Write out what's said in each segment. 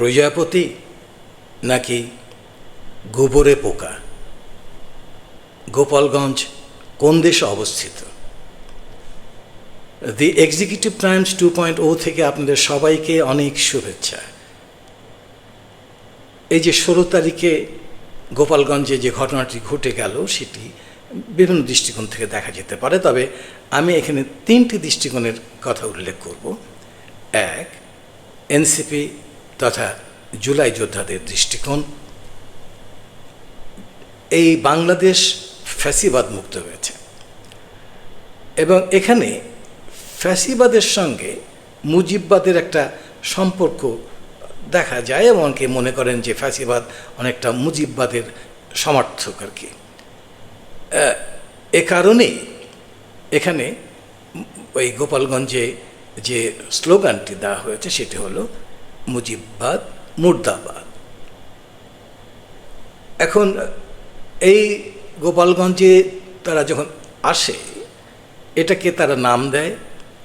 প্রজাপতি নাকি গোবরে পোকা? গোপালগঞ্জ কোন দেশে অবস্থিত? The Executive Times two point O থেকে আপনাদের সবাইকে অনেক শুভেচ্ছা। এই যে ষোলো তারিখে গোপালগঞ্জে যে ঘটনাটি ঘটে গেল, সেটি বিভিন্ন দৃষ্টিকোণ থেকে দেখা যেতে পারে, তবে আমি এখানে তিনটি দৃষ্টিকোণের কথা উল্লেখ করব। এক এনসিপি তথা জুলাই যোদ্ধাদের দৃষ্টিকোণ। এই বাংলাদেশ ফ্যাসিবাদ মুক্ত হয়েছে। এবং এখানে ফ্যাসিবাদের সঙ্গে মুজিববাদের একটা সম্পর্ক দেখা যায় এবং অনেকে মনে করেন যে ফ্যাসিবাদ অনেকটা মুজিববাদের সমর্থক আর কি। এ কারণেই এখানে ওই গোপালগঞ্জে যে স্লোগানটি দেওয়া হয়েছে সেটি হলো মুজিববাদ, মুর্দাবাদ। এখন এই গোপালগঞ্জে তারা যখন আসে, এটাকে তারা নাম দেয়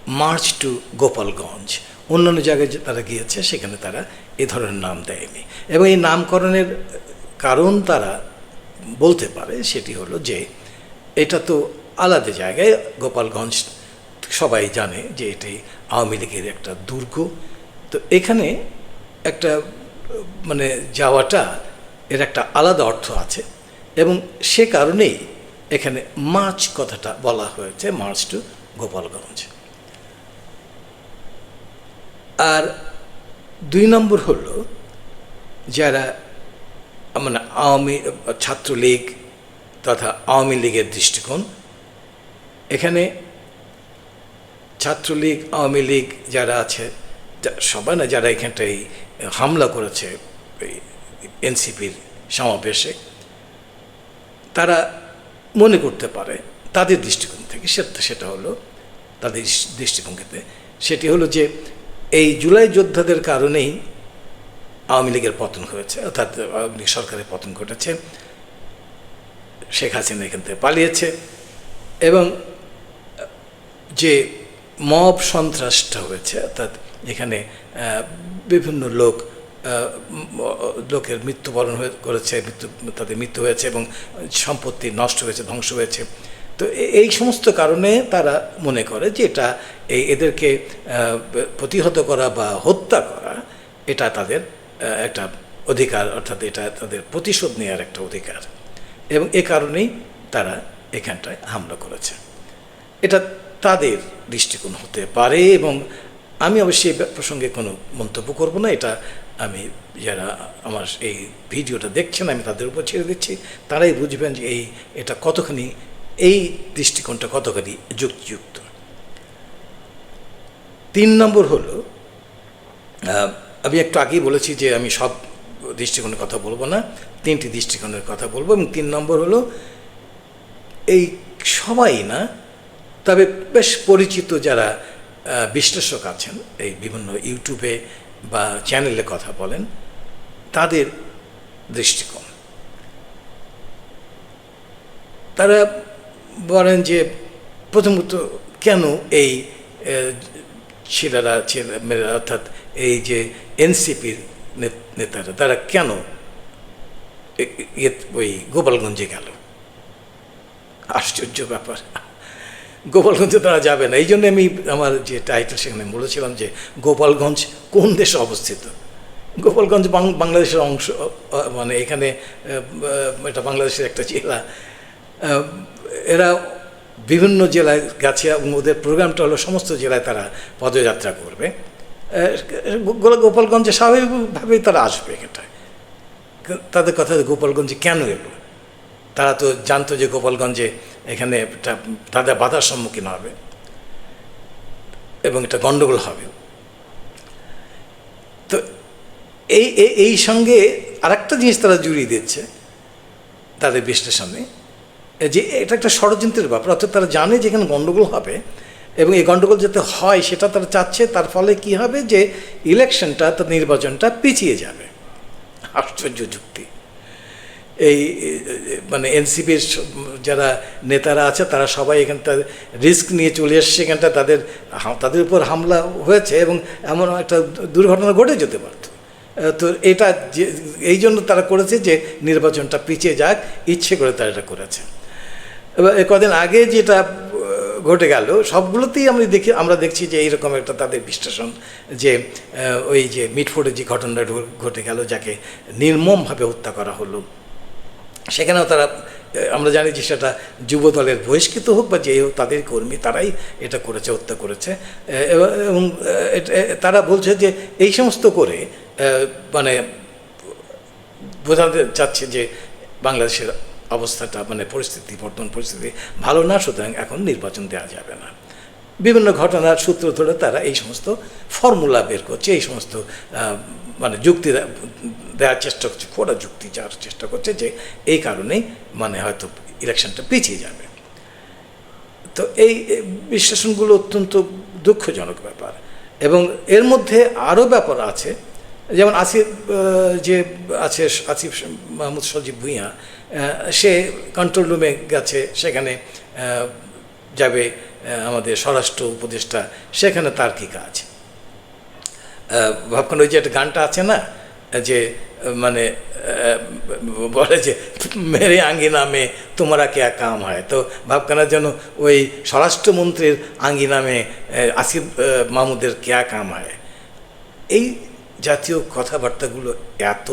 মার্চ টু গোপালগঞ্জ। অন্যান্য জায়গায় তারা গিয়েছে, সেখানে তারা এ ধরনের নাম দেয়নি। এবং এই নামকরণের কারণ তারা বলতে পারে সেটি হলো যে, এটা তো আলাদা জায়গায় গোপালগঞ্জ সবাই জানে যে এটি আওয়ামী লীগের একটা দুর্গ। তো এখানে একটা মানে যাওয়াটা এর একটা আলাদা অর্থ আছে এবং সে কারণেই এখানে মার্চ কথাটা বলা হয়েছে মার্চ টু গোপালগঞ্জ। আর দুই নম্বর হলো যারা মানে আওয়ামী ছাত্রলীগ তথা আওয়ামী লীগের দৃষ্টিকোণ, এখানে ছাত্রলীগ, আওয়ামী লীগ যারা আছে সবাই না, যারা এখানটায় হামলা করেছে এনসিপির সমাবেশে, তারা মনে করতে পারে, তাদের দৃষ্টিকোণ থেকে সেটা সেটা হলো তাদের দৃষ্টিভঙ্গিতে। সেটি হলো যে এই জুলাই যোদ্ধাদের কারণেই আওয়ামী লীগের পতন হয়েছে, অর্থাৎ আওয়ামী লীগ সরকারের পতন ঘটেছে, শেখ হাসিনা এখান থেকে পালিয়েছে এবং যে মব সন্ত্রাসটা হয়েছে, অর্থাৎ আহ, বিভিন্ন লোক লোকের মৃত্যুবরণ হয়ে করেছে মৃত্যু তাদের মৃত্যু হয়েছে এবং সম্পত্তি নষ্ট হয়েছে ধ্বংস হয়েছে। তো এই সমস্ত কারণে তারা মনে করে যে এটা এই এদেরকে প্রতিহত করা বা হত্যা করা এটা তাদের একটা অধিকার অর্থাৎ এটা তাদের প্রতিশোধ নেওয়ার একটা অধিকার। এবং এ কারণেই তারা এখানটায় হামলা করেছে। এটা তাদের দৃষ্টিকোণ হতে পারে এবং আমি অবশ্যই প্রসঙ্গে কোনো মন্তব্য করব না, এটা আমি যারা আমার এই ভিডিওটা দেখছেন, আমি তাদের উপর ছেড়ে দিচ্ছি। তারাই বুঝবেন যে এই, এটা কতখানি, এই দৃষ্টিকোণটা কতখানি যুক্তিযুক্ত। তিন নম্বর হলো আমি একটু আগেই বলেছি যে আমি সব দৃষ্টিকোণের কথা বলব না, তিনটি দৃষ্টিকোণের কথা বলব, এবং তিন নম্বর হলো, এই সবাই না, তবে বেশ পরিচিত যারা বিশ্লেষক আছেন, এই বিভিন্ন ইউটিউবে বা চ্যানেলে কথা বলেন, তাদের দৃষ্টিকোণ। তারা বলেন যে, প্রথমত কেন এই ছেলেরা ছেলে মেয়েরা অর্থাৎ এই যে এনসিপির নেতারা, তারা কেন ওই গোপালগঞ্জে গেল? আশ্চর্য ব্যাপার। গোপালগঞ্জে তারা যাবে না। এই জন্য আমি আমার যে টাইটেল সেখানে বলেছিলাম যে গোপালগঞ্জ কোন দেশে অবস্থিত? গোপালগঞ্জ বাংলাদেশের অংশ মানে এখানে এটা বাংলাদেশের একটা জেলা। এরা বিভিন্ন জেলায় গেছে ওদের প্রোগ্রামটা হলো সমস্ত জেলায় তারা পদযাত্রা করবে। গোপালগঞ্জে স্বাভাবিকভাবেই তারা আসবে এখানটায়। তাদের কথা গোপালগঞ্জে কেন এলো? তারা তো জানতো যে গোপালগঞ্জে এখানে তাদের বাধার সম্মুখীন হবে এবং এটা গণ্ডগোল হবে। তো এই, এই- এই সঙ্গে আরেকটা জিনিস তারা জুড়িয়ে দিচ্ছে তাদের বিশ্লেষণে যে এটা একটা ষড়যন্ত্রের ব্যাপার, অর্থাৎ তারা জানে যে এখানে গণ্ডগোল হবে এবং এই গণ্ডগোল যাতে হয় সেটা তারা চাচ্ছে, তার ফলে কি হবে যে ইলেকশনটা, তার নির্বাচনটা পিছিয়ে যাবে। আশ্চর্য যুক্তি। এই মানে এনসিপির যারা নেতারা আছে, তারা সবাই এখানে তাদের রিস্ক নিয়ে চলে এসছে এখানটা। তাদের তাদের উপর হামলা হয়েছে এবং এমন একটা দুর্ঘটনা ঘটে যেতে পারত। তো এটা যে, এই জন্য তারা করেছে যে নির্বাচনটা পিছিয়ে যাক, ইচ্ছে করে তারা এটা করেছে। এবার কদিন আগে যেটা ঘটে গেল, সবগুলোতেই আমি দেখি, আমরা দেখছি যে এইরকম একটা তাদের বিশ্লেষণ যে ওই যে মিটফোর্ডে যে ঘটনাটা ঘটে গেল, যাকে নির্মমভাবে হত্যা করা হলো। সেখানেও তারা আমরা জানি যে সেটা যুব দলের বহিষ্কৃত হোক বা যে হোক তাদের কর্মী তারাই এটা করেছে, হত্যা করেছে। এবং তারা বলছে যে এই সমস্ত করে মানে বোঝাতে চাচ্ছে যে বাংলাদেশের অবস্থাটা মানে পরিস্থিতি, বর্তমান পরিস্থিতি ভালো না, সুতরাং এখন নির্বাচন দেওয়া যাবে না। বিভিন্ন ঘটনার সূত্র ধরে তারা এই সমস্ত ফর্মুলা বের করছে, এই সমস্ত মানে যুক্তি দেওয়ার চেষ্টা করছে, খোড়া যুক্তি যাওয়ার চেষ্টা করছে যে এই কারণেই মানে হয়তো ইলেকশনটা পিছিয়ে যাবে। তো এই বিশ্লেষণগুলো অত্যন্ত দুঃখজনক ব্যাপার। এবং এর মধ্যে আরও ব্যাপার আছে, যেমন আসিফ যে আছে, আসিফ মাহমুদ সজীব ভুঁইয়া সে কন্ট্রোল রুমে গেছে, সেখানে যাবে আমাদের স্বরাষ্ট্র উপদেষ্টা, সেখানে তার কী কাজ? ভাবখান ওই যে একটা গানটা আছে না, যে মানে বলে যে, মেরে আঙ্গিনা মে তোমারা কে কাম হয়? তো ভাবখানার জন্য ওই স্বরাষ্ট্রমন্ত্রীর আঙ্গিনা মে আসিফ মাহমুদের কেয়া কাম হয়? এই জাতীয় কথাবার্তাগুলো এত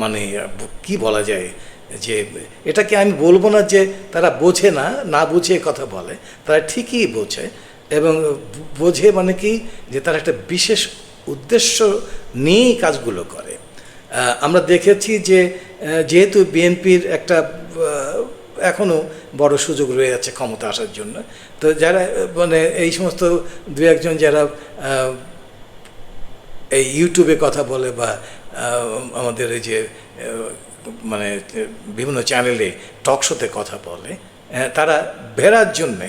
মানে কি বলা যায়? যে এটাকে আমি বলব না যে তারা বোঝে না না বুঝে কথা বলে। তারা ঠিকই বোঝে এবং বোঝে মানে কি যে তারা একটা বিশেষ উদ্দেশ্য নিয়েই কাজগুলো করে। আমরা দেখেছি যে যেহেতু বিএনপির একটা এখনও বড় সুযোগ রয়ে যাচ্ছে ক্ষমতা আসার জন্য, তো যারা মানে এই সমস্ত দু একজন যারা এই ইউটিউবে কথা বলে বা আমাদের এই যে মানে বিভিন্ন চ্যানেলে টক শোতে কথা বলে তারা ভেরার জন্যে,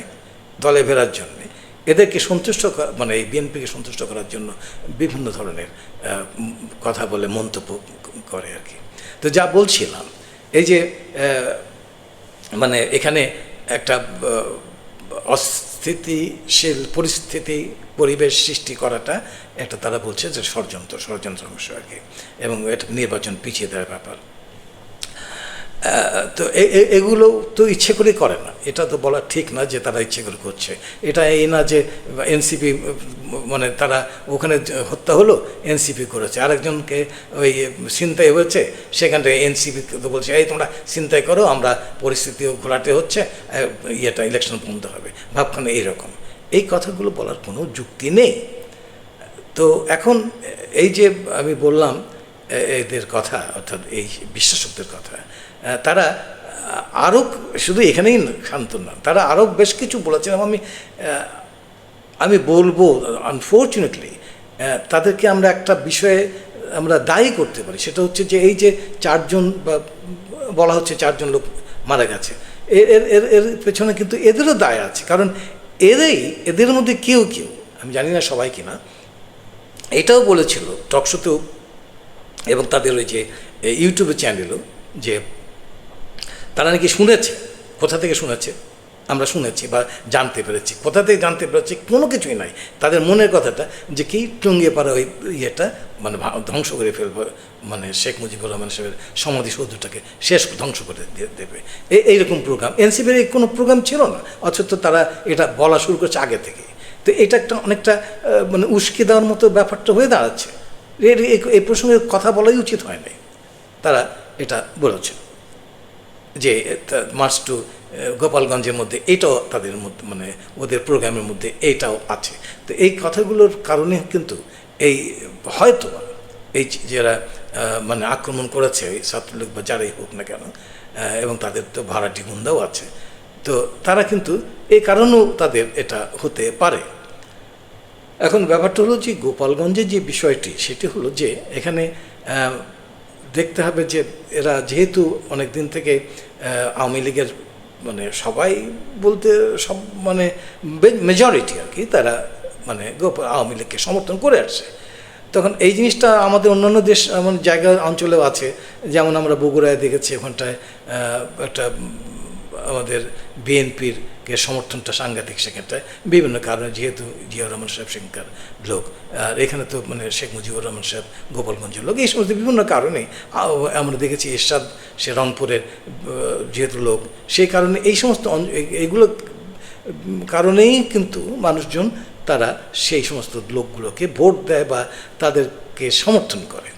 দলে ভেরার জন্যে, এদেরকে সন্তুষ্ট মানে এই বিএনপিকে সন্তুষ্ট করার জন্য বিভিন্ন ধরনের কথা বলে, মন্তব্য করে আর কি। তো যা বলছিলাম, এই যে মানে এখানে একটা অস্থিতিশীল পরিস্থিতি, পরিবেশ সৃষ্টি করাটা একটা তারা বলছে যে ষড়যন্ত্র ষড়যন্ত্র অংশ আর কি। এবং এটা নির্বাচন পিছিয়ে দেওয়ার ব্যাপার। তো এগুলো তো ইচ্ছে করে করে না। এটা তো বলা ঠিক না যে তারা ইচ্ছে করে করছে। এটা এই না যে এনসিপি মানে তারা ওখানে হত্যা হলো, এনসিপি করেছে। আরেকজনকে ওই চিন্তায় হয়েছে, সেখান থেকে এনসিপি তো বলছে, এই তোমরা চিন্তায় করো, আমরা পরিস্থিতি ঘোলাটে হচ্ছে ইয়েটা ইলেকশন বন্ধ হবে। ভাবখানে এইরকম। এই কথাগুলো বলার কোনো যুক্তি নেই। তো এখন এই যে আমি বললাম এদের কথা, অর্থাৎ এই বিশ্বাসকদের কথা তারা আরও শুধু এখানেই শান্ত না। তারা আরও বেশ কিছু বলেছেন আমি আমি বলব আনফর্চুনেটলি তাদেরকে আমরা একটা বিষয়ে আমরা দায়ী করতে পারি। সেটা হচ্ছে যে এই যে চারজন বা বলা হচ্ছে চারজন লোক মারা গেছে এর এর এর পেছনে কিন্তু এদেরও দায় আছে। কারণ এরাই এদের মধ্যে কেউ কেউ, আমি জানি না সবাই কিনা, এটাও বলেছিল টকশোতেও এবং তাদের ওই যে ইউটিউবে চ্যানেলও যে তারা নাকি শুনেছে? কোথা থেকে শুনেছে? আমরা শুনেছি বা জানতে পেরেছি। কোথা থেকে জানতে পেরেছি? কোনো কিছুই নাই। তাদের মনের কথাটা যে কি টুঙ্গিয়ে পারা ওই ইয়েটা মানে ধ্বংস করে ফেলব মানে শেখ মুজিবুর রহমান সাহেবের সমাধিসৌধটাকে শেষ ধ্বংস করে দেবে। এই এইরকম প্রোগ্রাম এনসিপির এই কোনো প্রোগ্রাম ছিল না, অথচ তারা এটা বলা শুরু করছে আগে থেকে তো এটা একটা অনেকটা মানে উস্কে দেওয়ার মতো ব্যাপারটা হয়ে দাঁড়াচ্ছে। এর- এই- এই প্রসঙ্গে কথা বলাই উচিত হয় নাই। তারা এটা বলেছে। যে মার্চ টু গোপালগঞ্জের মধ্যে, এটাও তাদের মধ্যে মানে ওদের প্রোগ্রামের মধ্যে এইটাও আছে। তো এই কথাগুলোর কারণে কিন্তু এই, হয়তো এই যারা মানে আক্রমণ করেছে, এই ছাত্রলীগ বা যারাই হোক না কেন এবং তাদের তো ভাড়াটি গুন্দাও আছে, তো তারা কিন্তু এই কারণেও তাদের এটা হতে পারে। এখন ব্যাপারটা হলো যে, গোপালগঞ্জের যে বিষয়টি, সেটি হলো যে, এখানে দেখতে হবে যে এরা যেহেতু অনেক দিন থেকে আওয়ামী লীগের মানে সবাই বলতে সব মানে মেজরিটি আর কি, তারা মানে আওয়ামী লীগকে সমর্থন করে আসছে। তখন এই জিনিসটা আমাদের অন্যান্য দেশ, এমন জায়গা, অঞ্চলেও আছে। যেমন আমরা বগুড়ায় দেখেছি ওখানটায় একটা আমাদের বিএনপির কে সমর্থনটা সাংঘাতিক সেখানটায় বিভিন্ন কারণে, যেহেতু জিয়াউর রহমান সাহেব সেখানকার লোক। আর এখানে তো মানে শেখ মুজিবুর রহমান সাহেব, গোপালগঞ্জের লোক, এই সমস্ত বিভিন্ন কারণে আমরা দেখেছি এরশাদ, সে রংপুরের যেহেতু লোক, সেই কারণে এই সমস্ত এইগুলো কারণেই কিন্তু মানুষজন তারা সেই সমস্ত লোকগুলোকে ভোট দেয় বা তাদেরকে সমর্থন করে।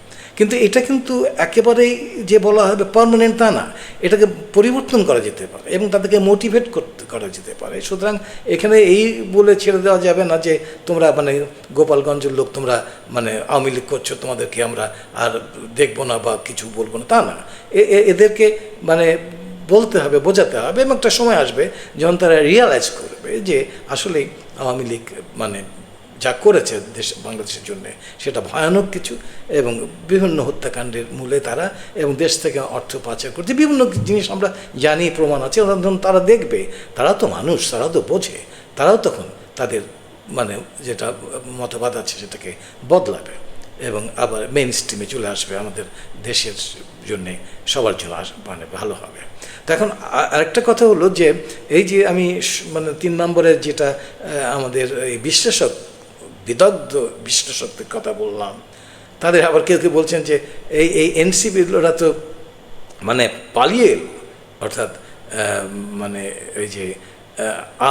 কিন্তু এটা কিন্তু একেবারেই যে বলা হবে পার্মানেন্ট তা না। এটাকে পরিবর্তন করা যেতে পারে এবং তাদেরকে মোটিভেট করতে, করা যেতে পারে। সুতরাং এখানে এই বলে ছেড়ে দেওয়া যাবে না যে তোমরা মানে গোপালগঞ্জের লোক তোমরা মানে আওয়ামী লীগ করছ, তোমাদেরকে আমরা আর দেখব না বা কিছু বলব না। তা না। এদেরকে মানে বলতে হবে, বোঝাতে হবে এবং একটা সময় আসবে যখন তারা রিয়ালাইজ করবে যে আসলেই আওয়ামী লীগ মানে যা করেছে দেশ বাংলাদেশের জন্য, সেটা ভয়ানক কিছু এবং বিভিন্ন হত্যাকাণ্ডের মূলে তারা এবং দেশ থেকে অর্থ পাচার করছে। বিভিন্ন জিনিস আমরা জানি, প্রমাণ আছে। যখন তারা দেখবে, তারা তো মানুষ, তারা তো বোঝে। তারাও তখন তাদের মানে যেটা মতবাদ আছে, সেটাকে বদলাবে এবং আবার মেন স্ট্রিমে চলে আসবে আমাদের দেশের জন্যে। সবার জন্য মানে ভালো হবে। তো এখন আরেকটা কথা হলো যে, এই যে আমি মানে তিন নম্বরের যেটা আমাদের এই বিশ্লেষক বিদগ্ধ বিশ্লেষকদের কথা বললাম। তাদের আবার কেউ কেউ বলছেন যে এই এই এনসিপিরা তো মানে পালিয়ে এলো। অর্থাৎ মানে ওই যে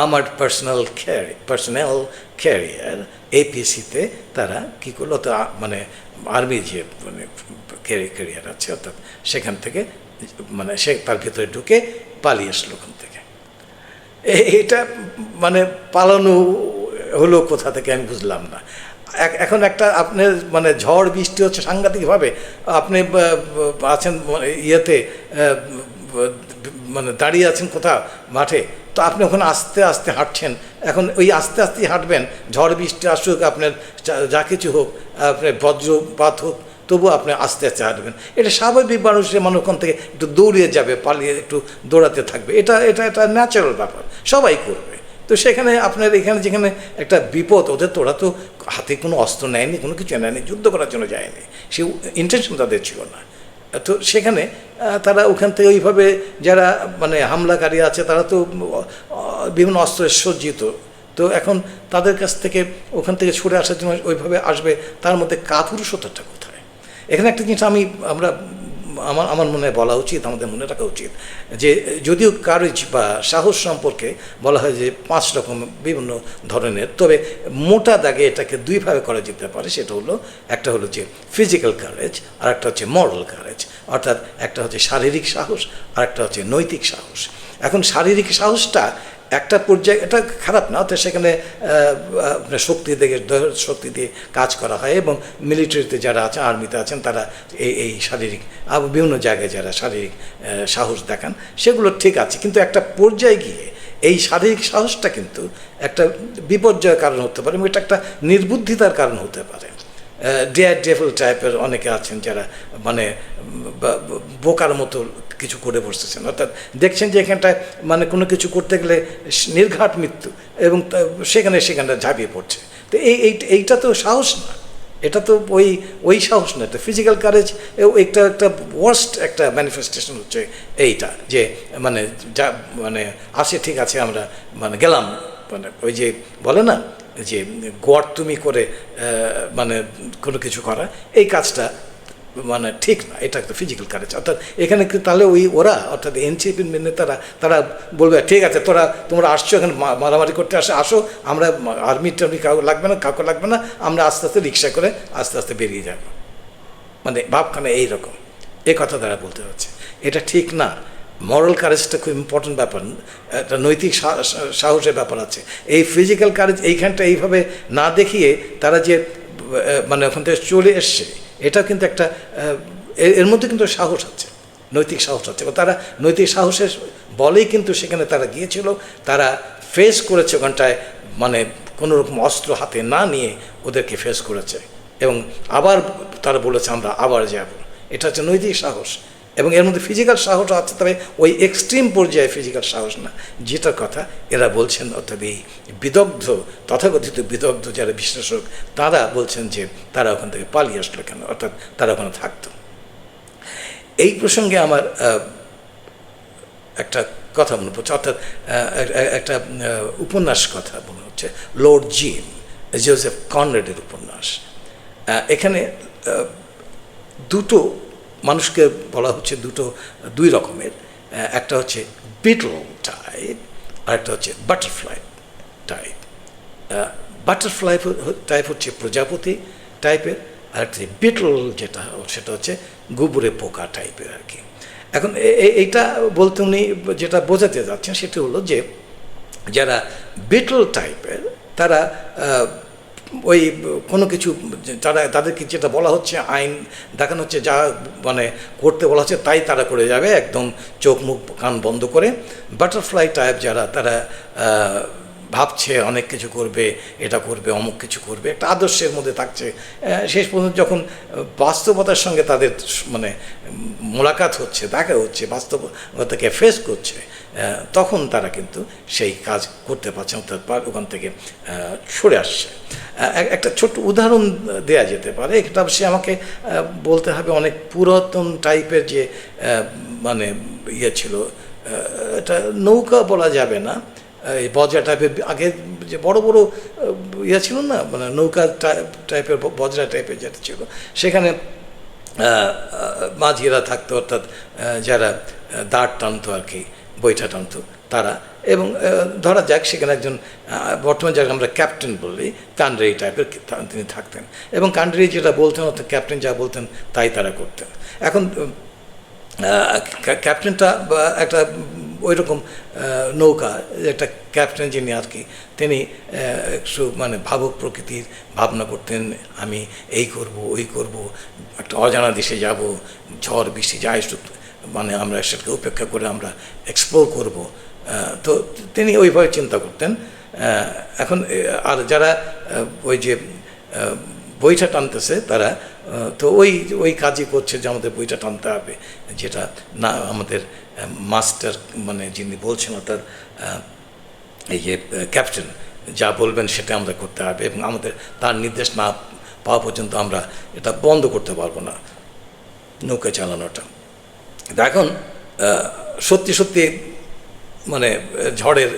armoured personal carry personal carrier এপিসিতে তারা কী করল? তো মানে আর্মির যে মানে ক্যারিয়ার আছে, অর্থাৎ সেখান থেকে মানে সে তার ভিতরে ঢুকে পালিয়ে আসলো ওখান থেকে। এটা মানে পালানো হলো কোথা থেকে আমি বুঝলাম না। এখন একটা আপনার মানে ঝড় বৃষ্টি হচ্ছে সাংঘাতিকভাবে, আপনি আছেন মানে ইয়েতে মানে দাঁড়িয়ে আছেন কোথাও মাঠে, তো আপনি ওখানে আস্তে আস্তে হাঁটছেন। এখন ওই আস্তে আস্তে হাঁটবেন, ঝড় বৃষ্টি আসুক, আপনার যা- কিছু হোক আপনার বজ্রপাত হোক তবু আপনি আস্তে আস্তে হাঁটবেন। এটা স্বাভাবিক মানুষের মানুষ ওখান থেকে একটু দৌড়িয়ে যাবে, পালিয়ে একটু দৌড়াতে থাকবে। এটা এটা এটা ন্যাচারাল ব্যাপার, সবাই করবে। তো সেখানে আপনার এখানে যেখানে একটা বিপদ, ওদের তো ওরা তো হাতে কোনো অস্ত্র নেয়নি, কোনো কিছু নেয়নি, যুদ্ধ করার জন্য যায়নি। সে ইন্টেনশন তাদের ছিল না। তো সেখানে তারা ওখান থেকে ওইভাবে যারা মানে হামলাকারী আছে, তারা তো বিভিন্ন অস্ত্রের সজ্জিত। তো এখন তাদের কাছ থেকে, ওখান থেকে ছুটে আসার জন্য ওইভাবে আসবে, তার মধ্যে কাপুরুষতাটা কোথায়? এখানে একটা জিনিস আমি, আমরা আমার আমার মনে বলা উচিত, আমাদের মনে রাখা উচিত যে যদিও কারেজ বা সাহস সম্পর্কে বলা হয় যে পাঁচ রকম বিভিন্ন ধরনের, তবে মোটা দাগে এটাকে দুইভাবে করা যেতে পারে, সেটা হলো একটা হলো যে ফিজিক্যাল কারেজ আর একটা হচ্ছে মরাল কারেজ অর্থাৎ একটা হচ্ছে শারীরিক সাহস আর একটা হচ্ছে নৈতিক সাহস। এখন শারীরিক সাহসটা একটা পর্যায়ে, এটা খারাপ না অর্থাৎ সেখানে শক্তি দেহের শক্তি দিয়ে কাজ করা হয় এবং মিলিটারিতে যারা আছে, আর্মিতে আছেন, তারা এই এই শারীরিক বিভিন্ন জায়গায় যারা শারীরিক সাহস দেখান, সেগুলো ঠিক আছে। কিন্তু একটা পর্যায়ে গিয়ে এই শারীরিক সাহসটা কিন্তু একটা বিপর্যয়ের কারণ হতে পারে এবং এটা একটা নির্বুদ্ধিতার কারণ হতে পারে। ডেয়ার ডেভেল টাইপের অনেকে আছেন যারা মানে বোকার মতো কিছু করে বসতেছেন। অর্থাৎ দেখছেন যে এখানটায় মানে কোনো কিছু করতে গেলে নির্ঘাট মৃত্যু এবং সেখানে সেখানে ঝাঁপিয়ে পড়ছে। তো এই, এই- এইটা তো সাহস না। এটা তো ওই ওই সাহস না। এটা ফিজিক্যাল কারেজ একটা একটা ওয়ার্স্ট একটা ম্যানিফেস্টেশন হচ্ছে এইটা যে মানে যা মানে আসে ঠিক আছে, আমরা মানে গেলাম। মানে ওই যে বলে না যে গোয়ার তুমি করে মানে কোনো কিছু করা। এই কাজটা মানে ঠিক না, এটা একটা ফিজিক্যাল কারেজ অর্থাৎ এখানে তাহলে ওই ওরা, অর্থাৎ এনসিপির নেতারা, তারা তারা বলবে, ঠিক আছে, তোরা, তোমরা আসছো, এখানে মারামারি করতে আসো আসো, আমরা আর্মি টার্মি কাউকে লাগবে না, কাউকে লাগবে না, আমরা আস্তে আস্তে রিক্সা করে আস্তে আস্তে বেরিয়ে যাব। মানে ভাবখানা এইরকম। এ কথা তারা বলতে হচ্ছে এটা ঠিক না। মরাল কারেজটা খুব ইম্পর্টেন্ট ব্যাপার। একটা নৈতিক সাহসের ব্যাপার আছে। এই ফিজিক্যাল কারেজ এইখানটা এইভাবে না দেখিয়ে তারা যে মানে ওখান থেকে চলে এসছে এটা কিন্তু একটা এর- মধ্যে কিন্তু সাহস আছে, নৈতিক সাহস আছে। এবং তারা নৈতিক সাহসের বলেই কিন্তু সেখানে তারা গিয়েছিল, তারা ফেস করেছে ওখানটায় মানে কোনো রকম অস্ত্র হাতে না নিয়ে ওদেরকে ফেস করেছে। এবং আবার তারা বলেছে, আমরা আবার যাব। এটা হচ্ছে নৈতিক সাহস। এবং এর মধ্যে ফিজিক্যাল সাহস আছে, তবে ওই এক্সট্রিম পর্যায়ে ফিজিক্যাল সাহস না। যেটার কথা এরা বলছেন, অর্থাৎ এই বিদগ্ধ, তথাকথিত বিদগ্ধ যারা বিশ্লেষক, তারা বলছেন যে তারা ওখান থেকে পালিয়ে আসলো কেন, অর্থাৎ তারা ওখানে থাকতো। এই প্রসঙ্গে আমার একটা কথা মনে পড়ছে, অর্থাৎ একটা উপন্যাস কথা মনে হচ্ছে লর্ড জিম জোসেফ কনরেডের উপন্যাস। এখানে দুটো মানুষকে বলা হচ্ছে দুটো, দুই রকমের। একটা হচ্ছে বিটল টাইপ আর একটা হচ্ছে বাটারফ্লাই টাইপ বাটারফ্লাই টাইপ হচ্ছে প্রজাপতি টাইপের আর একটা বিটল যেটা, সেটা হচ্ছে গুবরে পোকা টাইপের আর কি। এখন এইটা বলতে উনি যেটা বোঝাতে যাচ্ছেন সেটা হলো যে, যারা বিটল টাইপের তারা ওই কোনো কিছু তারা তাদেরকে যেটা বলা হচ্ছে, আইন দেখানো হচ্ছে, যা মানে করতে বলা হচ্ছে, তাই তারা করে যাবে, একদম চোখ, মুখ, কান বন্ধ করে। বাটারফ্লাই টাইপ যারা, তারা ভাবছে অনেক কিছু করবে, এটা করবে, অমুক কিছু করবে, একটা আদর্শের মধ্যে থাকছে। শেষ পর্যন্ত যখন বাস্তবতার সঙ্গে তাদের মানে মোলাকাত হচ্ছে, দেখা হচ্ছে, বাস্তবতাকে ফেস করছে তখন তারা কিন্তু সেই কাজ করতে পারছে, অর্থাৎ ওখান থেকে সরে আসছে। একটা ছোট্ট উদাহরণ দেয়া যেতে পারে। এটা সে আমাকে বলতে হবে অনেক পুরাতন টাইপের যে মানে ইয়ে ছিল এটা নৌকা বলা যাবে না। এই বজরা টাইপের, আগে যে বড় বড় ইয়ে ছিল না মানে নৌকা টাইপ টাইপের, বজরা টাইপের যেটা ছিল, সেখানে মাঝিরা থাকতো, অর্থাৎ যারা দাঁড় টানতো আর কি বইটা টানতো। তারা। এবং ধরা যাক সেখানে একজন বর্তমান যাকে আমরা ক্যাপ্টেন বলি, কান্ডারি টাইপের তিনি থাকতেন। এবং কান্ডারি যেটা বলতেন, অর্থাৎ ক্যাপ্টেন যা বলতেন, তাই তারা করতেন। এখন ক্যাপ্টেনটা একটা ওই রকম নৌকা, একটা ক্যাপ্টেন যিনি আর কি, তিনি একটু মানে ভাবুক প্রকৃতির, ভাবনা করতেন, আমি এই করব, ওই করব, একটা অজানা দেশে যাব, ঝড়, বৃষ্টি, যা মানে আমরা সেটাকে উপেক্ষা করে আমরা এক্সপ্লোর করব। তো তিনি ওইভাবে চিন্তা করতেন। এখন আর যারা ওই যে বইটা টানতেছে তারা তো ওই ওই কাজই করছে যে আমাদের বইটা টানতে হবে যেটা না আমাদের মাস্টার মানে যিনি বলছেন আহ, এই যে ক্যাপ্টেন যা বলবেন সেটা আমরা করতে হবে এবং আমাদের তার নির্দেশ না পাওয়া পর্যন্ত আমরা এটা বন্ধ করতে পারব না নৌকা চালানোটা। এখন সত্যি সত্যি মানে ঝড়ের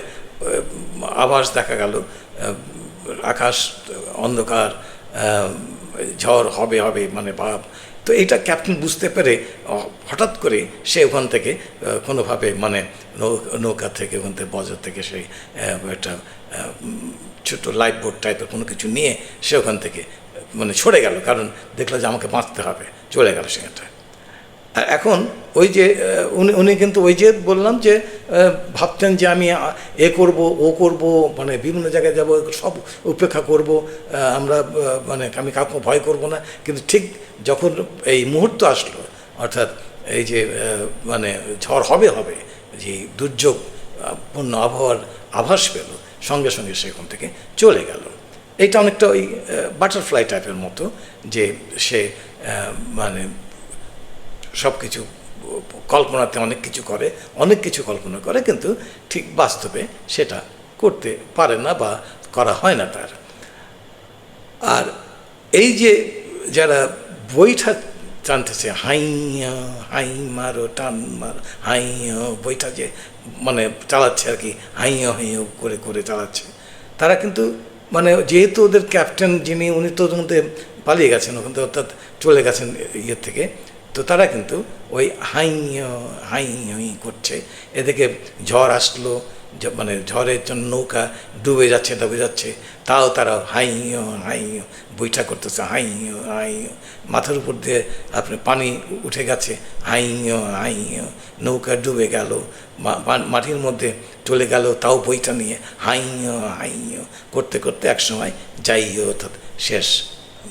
আভাস দেখা গেল। আকাশ অন্ধকার ঝড় হবে হবে মানে ভাব তো এইটা ক্যাপ্টেন বুঝতে পেরে হঠাৎ করে সে ওখান থেকে কোনোভাবে মানে নৌকা থেকে ওখান থেকে বজার থেকে আহ, একটা ছোট লাইফ বোট টাইপের কোনো কিছু নিয়ে সে ওখান থেকে মানে ছড়ে গেল। কারণ দেখল যে আমাকে বাঁচতে হবে চলে গেল সেখানটায়। এখন ওই যে উনি উনি কিন্তু ওই যে বললাম যে ভাবতেন যে আমি এ করব, ও করব মানে বিভিন্ন জায়গায় যাব, সব উপেক্ষা করব আমরা মানে আমি কাউকে ভয় করব না। কিন্তু ঠিক যখন এই মুহূর্ত আসলো, অর্থাৎ এই যে মানে ঝড় হবে হবে, যে দুর্যোগ পূর্ণ আবহাওয়ার আভাস পেল, সঙ্গে সঙ্গে সেখান থেকে চলে গেল। এটা অনেকটা ওই বাটারফ্লাই টাইপের মতো যে সে মানে সব কিছু কল্পনাতে অনেক কিছু করে, অনেক কিছু কল্পনা করে, কিন্তু ঠিক বাস্তবে সেটা করতে পারে না বা করা হয় না তার। আর এই যে যারা বইটা টানতেছে, হাইয়া, হাই মারো, টান মারো, হাইয়া বইটা যে মানে চালাচ্ছে আর কি, হাইয়া হাইয়া করে করে চালাচ্ছে, তারা কিন্তু মানে যেহেতু ওদের ক্যাপ্টেন যিনি, উনি তো পালিয়ে গেছেন, ওখান থেকে অর্থাৎ চলে গেছেন ইয়ের থেকে তো তারা কিন্তু ওই হাই হাই হাই করছে। এদিকে ঝড় আসলো মানে ঝড়ের জন্য নৌকা ডুবে যাচ্ছে ডুবে যাচ্ছে। তাও তারা হাই হাই বৈঠা করতেছে হাই হাই মাথার উপর দিয়ে আপনার পানি উঠে গেছে হাই হাই নৌকা ডুবে গেল মাটির মধ্যে চলে গেল, তাও বইটা নিয়ে হাই হাই করতে করতে একসময় যাই অর্থাৎ শেষ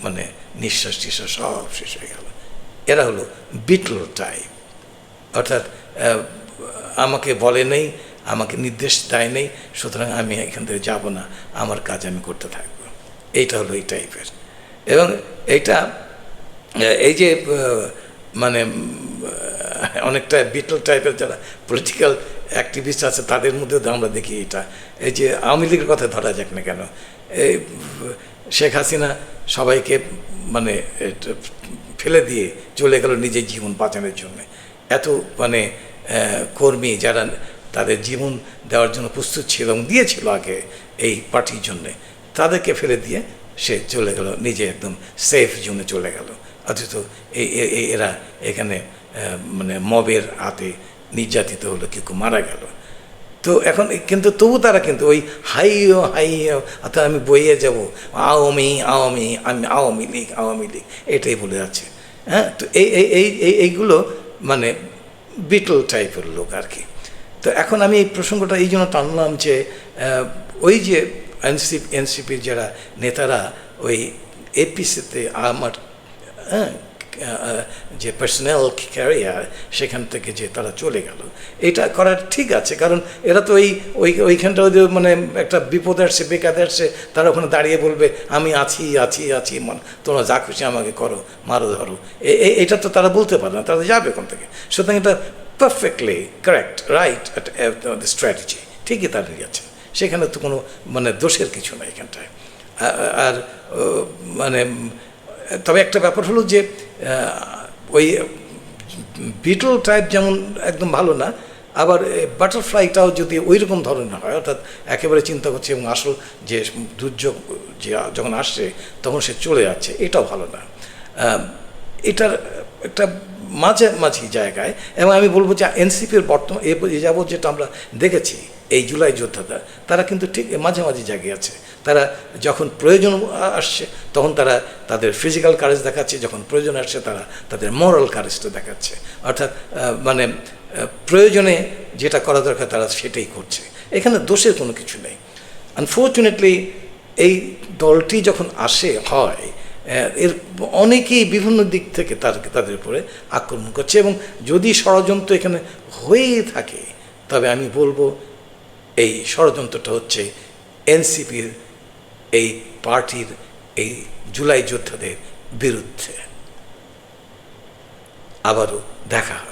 মানে নিঃশ্বাস টিশ্বাস সব শেষ হয়ে গেল। এরা হলো বিটল টাইপ। অর্থাৎ আমাকে বলে নেই, আমাকে নির্দেশ দেয় নেই, সুতরাং আমি এখান থেকে যাব না, আমার কাজ আমি করতে থাকব। এইটা হলো এই টাইপের। এবং এইটা এই যে মানে অনেকটা বিটল টাইপের যারা পলিটিক্যাল অ্যাক্টিভিস্ট আছে, তাদের মধ্যেও আমরা দেখি এটা। এই যে আওয়ামী লীগের কথা ধরা যাক না কেন, এই শেখ হাসিনা সবাইকে মানে ফেলে দিয়ে চলে গেল নিজের জীবন বাঁচানোর জন্য। এত মানে কর্মী যারা তাদের জীবন দেওয়ার জন্য প্রস্তুত ছিল এবং দিয়েছিল আগে এই পার্টির জন্যে, তাদেরকে ফেলে দিয়ে সে চলে গেল, নিজে একদম সেফ জোনে চলে গেল। অথচ এই এরা এখানে মানে মবের হাতে নির্যাতিত হলো, কেউ কেউ মারা গেল। তো এখন কিন্তু তবু তারা কিন্তু ওই হাইও হাইও অর্থাৎ আমি বইয়ে যাব, আওয়ামী আওয়ামী, আমি আওয়ামী লীগ আওয়ামী লীগ, এটাই বলে যাচ্ছে। হ্যাঁ তো এই এই এই, এই- এইগুলো মানে বিটল টাইপের লোক আর কি। তো এখন আমি এই প্রসঙ্গটা এই জন্য টানলাম যে ওই যে এনসিপি, এনসিপির যারা নেতারা ওই এপিসিতে আমার হ্যাঁ যে পার্সোনাল ক্যারিয়ার সেখান থেকে যে তারা চলে গেল। এটা করার ঠিক আছে, কারণ এরা তো ওই ওই, ওইখানটা মানে একটা বিপদ আসছে, বেকার আসছে, তারা ওখানে দাঁড়িয়ে বলবে, আমি আছি আছি আছি তোমরা যা খুশি আমাকে করো, মারো, ধরো। এটা তো তারা বলতে পারে না, তারা যাবে ওখান থেকে। সুতরাং এটা পারফেক্টলি কারেক্ট রাইট স্ট্র্যাটেজি ঠিকই তারা গেছে সেখানে তো কোনো মানে দোষের কিছু নাই এখানটায়। আর মানে তবে একটা ব্যাপার হলো যে ওই বিটল টাইপ যেমন একদম ভালো না, আবার বাটারফ্লাইটাও যদি ওই রকম ধরনের হয়, অর্থাৎ একেবারে চিন্তা করছে এবং আসল যে দুর্যোগ যে যখন আসছে, তখন সে চলে যাচ্ছে, এটাও ভালো না। এটার একটা মাঝামাঝি জায়গায়, এবং আমি বলব যে এনসিপির বর্তমান এ যাবৎ যেটা আমরা দেখেছি, এই জুলাই যোদ্ধারা, তারা কিন্তু ঠিক মাঝামাঝি জায়গায় আছে। তারা যখন প্রয়োজন আসছে, তখন তারা তাদের ফিজিক্যাল কারেজ দেখাচ্ছে, যখন প্রয়োজন আসছে তারা তাদের মরাল কারেজটা দেখাচ্ছে। অর্থাৎ মানে প্রয়োজনে যেটা করা দরকার তারা সেটাই করছে। এখানে দোষের কোনো কিছু নেই। আনফর্চুনেটলি এই দলটি যখন আসে, হয় এর অনেকেই বিভিন্ন দিক থেকে তার, তাদের উপরে আক্রমণ করছে এবং যদি ষড়যন্ত্র এখানে হয়ে থাকে, তবে আমি বলব, এই ষড়যন্ত্রটা হচ্ছে এনসিপির এই পার্টির এই জুলাই যোদ্ধাদের বিরুদ্ধে। আবারও দেখা হবে